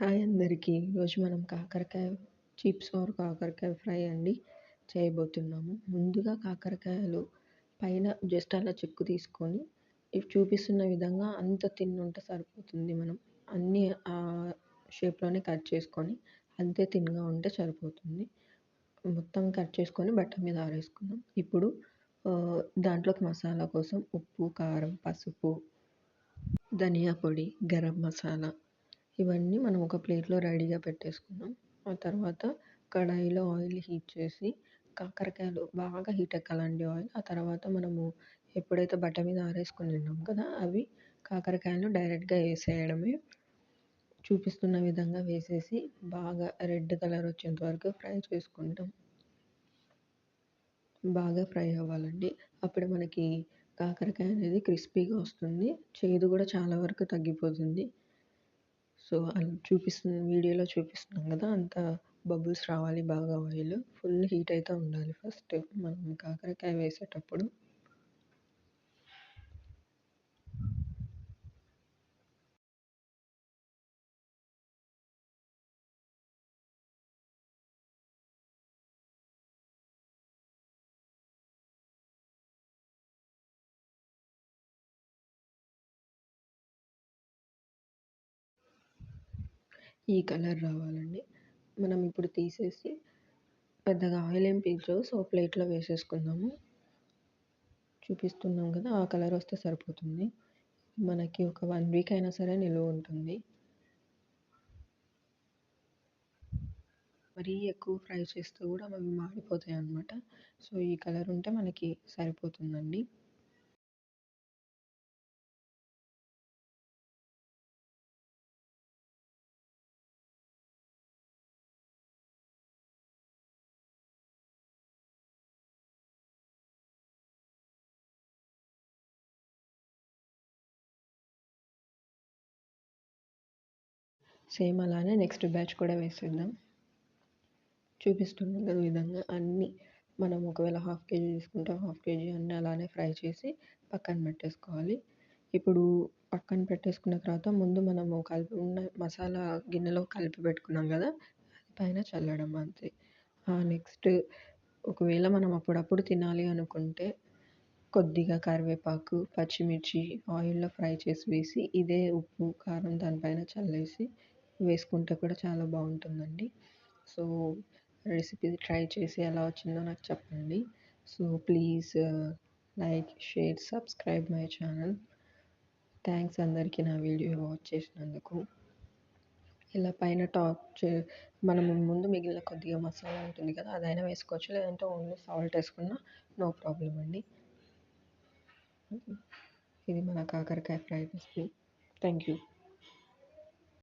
Hi అందరికీ. ఈరోజు మనం కాకరకాయ చిప్స్ ఆర్ కాకరకాయ ఫ్రై అండి చేయబోతున్నాము. ముందుగా కాకరకాయలు పైన జస్ట్ అలా చెక్కు తీసుకొని చూపిస్తున్న విధంగా అంత తిన్నుంటే సరిపోతుంది మనం. అన్నీ ఆ షేప్లోనే కట్ చేసుకొని అంతే తిన్గా ఉంటే సరిపోతుంది. మొత్తం కట్ చేసుకొని బట్ట మీద ఆరేసుకుందాం. ఇప్పుడు దాంట్లోకి మసాలా కోసం ఉప్పు కారం పసుపు ధనియా పొడి గరం మసాలా ఇవన్నీ మనం ఒక ప్లేట్లో రెడీగా పెట్టేసుకున్నాం. ఆ తర్వాత కడాయిలో ఆయిల్ హీట్ చేసి కాకరకాయలు బాగా హీట్ ఎక్కాలండి ఆయిల్. ఆ తర్వాత మనము ఎప్పుడైతే బట్ట మీద ఆరేసుకుని ఉన్నాం కదా అవి కాకరకాయలు డైరెక్ట్గా వేసేయడమే. చూపిస్తున్న విధంగా వేసేసి బాగా రెడ్ కలర్ వచ్చేంత వరకు ఫ్రై చేసుకుంటాం. బాగా ఫ్రై అవ్వాలండి. అప్పుడు మనకి కాకరకాయ అనేది క్రిస్పీగా వస్తుంది. చేదు కూడా చాలా వరకు తగ్గిపోతుంది. సో అది చూపిస్తున్న వీడియోలో చూపిస్తున్నాం కదా అంత బబుల్స్ రావాలి బాగా ఆయిల్. ఫుల్ హీట్ అయితే ఉండాలి ఫస్ట్. మనం కాకరకాయ వేసేటప్పుడు ఈ కలర్ రావాలండి. మనం ఇప్పుడు తీసేసి పెద్దగా ఆయిల్ ఏం పీల్చవు సో ప్లేట్లో వేసేసుకుందాము. చూపిస్తున్నాం కదా ఆ కలర్ వస్తే సరిపోతుంది. మనకి ఒక వన్ వీక్ అయినా సరే నిలువ ఉంటుంది. మరీ ఎక్కువ ఫ్రై చేస్తే కూడా అవి మాడిపోతాయి అన్నమాట సో ఈ కలర్ ఉంటే మనకి సరిపోతుందండి. సేమ్ అలానే నెక్స్ట్ బ్యాచ్ కూడా వేసేద్దాం. చూపిస్తున్నాం కదా విధంగా అన్నీ. మనం ఒకవేళ హాఫ్ కేజీ తీసుకుంటే హాఫ్ కేజీ అన్నీ అలానే ఫ్రై చేసి పక్కన పెట్టేసుకోవాలి. ఇప్పుడు పక్కన పెట్టేసుకున్న తర్వాత ముందు మనము కలిపి ఉన్న మసాలా గిన్నెలో కలిపి పెట్టుకున్నాం కదా అది పైన చల్లడం అంతే. నెక్స్ట్ ఒకవేళ మనం అప్పుడప్పుడు తినాలి అనుకుంటే కొద్దిగా కరివేపాకు పచ్చిమిర్చి ఆయిల్లో ఫ్రై చేసి వేసి ఇదే ఉప్పు కారం దానిపైన చల్లేసి వేసుకుంటే కూడా చాలా బాగుంటుందండి. సో రెసిపీ ట్రై చేసి ఎలా వచ్చిందో నాకు చెప్పండి. So please uh, like share subscribe my channel. Thanks అందరికీ నా వీడియో వాచ్ చేసినందుకు. ఇలా పైన టాప్ చే మనం ముందు మిగిలిన కొద్దిగా మసాలా ఉంటుంది కదా అదైనా వేసుకోవచ్చు. లేదంటే ఓన్లీ సాల్ట్ వేసుకున్నా నో ప్రాబ్లం అండి. ఇది మన కాకరకాయ ఫ్రై రెసిపీ. Thank you.